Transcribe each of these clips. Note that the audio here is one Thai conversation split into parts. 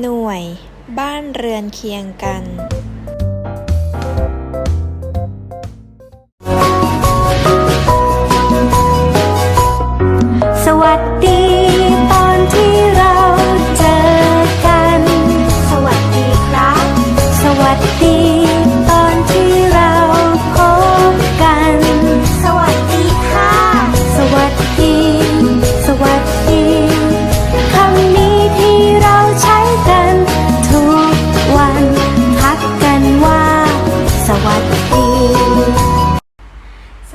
หน่วย บ้านเรือนเคียงกัน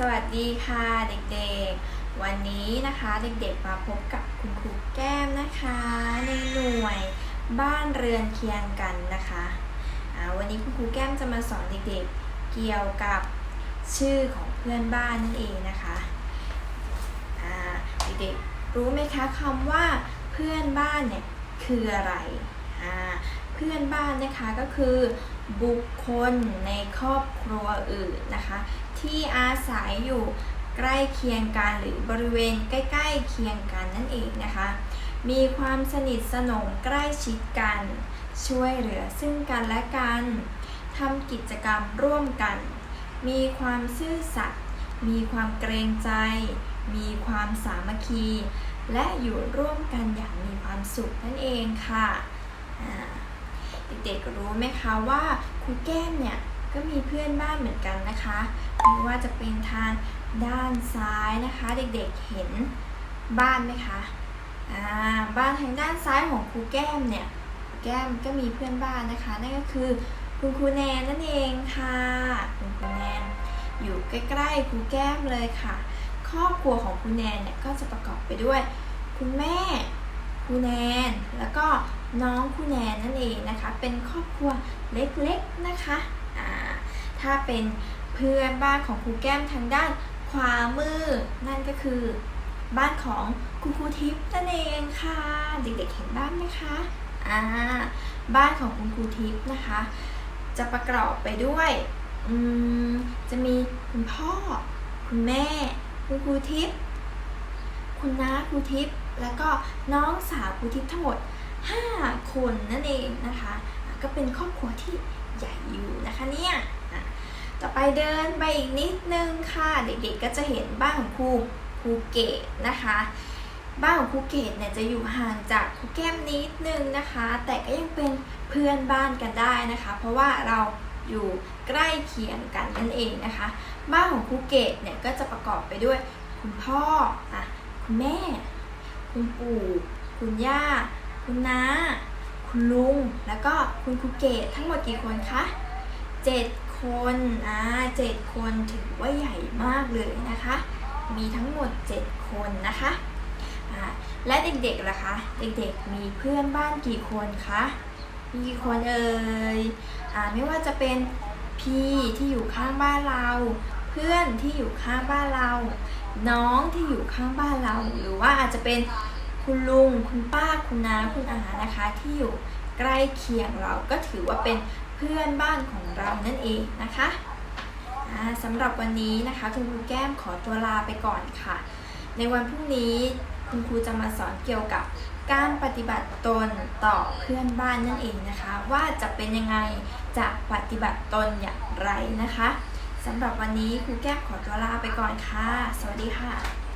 สวัสดีค่ะเด็กๆ วันนี้นะคะเด็กๆมาพบกับคุณครูแก้มนะคะ ในหน่วยบ้านเรือนเคียงกันนะคะอ่าวันนี้คุณครูแก้มจะมาสอนเด็กๆ เกี่ยวกับชื่อของเพื่อนบ้านนั่นเองนะคะเด็กๆรู้ไหมคะคำว่าเพื่อนบ้านเนี่ยคืออะไร เพื่อนบ้านนะคะก็คือบุคคลในครอบครัวอื่นนะคะ ที่อาศัยอยู่ใกล้เคียงกันหรือบริเวณใกล้ ๆ เคียงกันนั่นเองนะคะ มีความสนิทสนมใกล้ชิดกัน ช่วยเหลือซึ่งกันและกันทำกิจกรรมร่วมกัน มีความซื่อสัตย์มีความเกรงใจ มีความสามัคคี และอยู่ร่วมกันอย่างมีความสุขนั่นเองค่ะเด็กๆรู้ไหมคะว่าครูแก้มเนี่ย ก็มีเพื่อนบ้านเหมือนกันนะคะไม่ว่าจะเป็นทางด้านซ้ายนะคะ เด็กๆเห็นบ้านไหมคะอ่าบ้านทางด้านซ้ายของครูแก้มเนี่ยครูแก้มก็มีเพื่อนบ้านนะคะนั่นก็คือคุณครูแนนนั่นเองค่ะคุณครูแนนอยู่ใกล้ๆครูแก้มเลยค่ะ ครอบครัวของครูแนนเนี่ยก็จะประกอบไปด้วย คุณแม่ครูแนนแล้วก็น้องครูแนนนั่นเองนะคะ เป็นครอบครัวเล็กๆนะคะ ถ้าเป็นเพื่อนบ้านของครูแก้มทางด้านขวามือ นั่นก็คือบ้านของคุณครูทิพย์นั่นเองค่ะ เด็กๆเห็นบ้านไหมคะอ่าบ้านของคุณครูทิพย์นะคะ จะประกอบไปด้วยอืมจะมีคุณพ่อ คุณแม่ คุณครูทิพย์คุณน้าครูทิพย์แล้วก็น้องสาวครูทิพย์ทั้งหมด 5 คนนั่นเองนะคะ ก็เป็นครอบครัวที่ใหญ่อยู่นะคะเนี่ย ต่อไปเดินไปอีกนิดนึงค่ะ เด็กๆก็จะเห็นบ้านของครูครูเกตนะคะ บ้านของครูเกตเนี่ยจะอยู่ห่างจากครูแก้มนิดนึงนะคะ แต่ก็ยังเป็นเพื่อนบ้านกันได้นะคะ เพราะว่าเราอยู่ใกล้เคียงกันนั่นเองนะคะ บ้านของครูเกตเนี่ยก็จะประกอบไปด้วยคุณพ่ออะคุณแม่ คุณปู่ คุณย่า คุณน้า คุณลุง แล้วก็คุณครูเกตทั้งหมดกี่คนคะเจ็ด คนอ่าเจ็ดคนถือว่าใหญ่มากเลยนะคะ มีทั้งหมดเจ็ดคนนะคะอ่าและเด็กๆล่ะคะ เด็กๆมีเพื่อนบ้านกี่คนคะมีกี่คนเอ่ยอ่าไม่ว่าจะเป็นพี่ที่อยู่ข้างบ้านเรา เพื่อนที่อยู่ข้างบ้านเรา น้องที่อยู่ข้างบ้านเรา หรือว่าอาจจะเป็นคุณลุง คุณป้า คุณน้า คุณอานะคะ ที่อยู่ใกล้เคียงเราก็ถือว่าเป็น เพื่อนบ้านของเรานั่นเองนะคะสำหรับวันนี้นะคะคุณครูแก้มขอตัวลาไปก่อนค่ะ ในวันพรุ่งนี้คุณครูจะมาสอนเกี่ยวกับการปฏิบัติตนต่อเพื่อนบ้านนั่นเองนะคะ ว่าจะเป็นยังไงจะปฏิบัติตนอย่างไรนะคะสำหรับวันนี้ครูแก้มขอตัวลาไปก่อนค่ะ สวัสดีค่ะ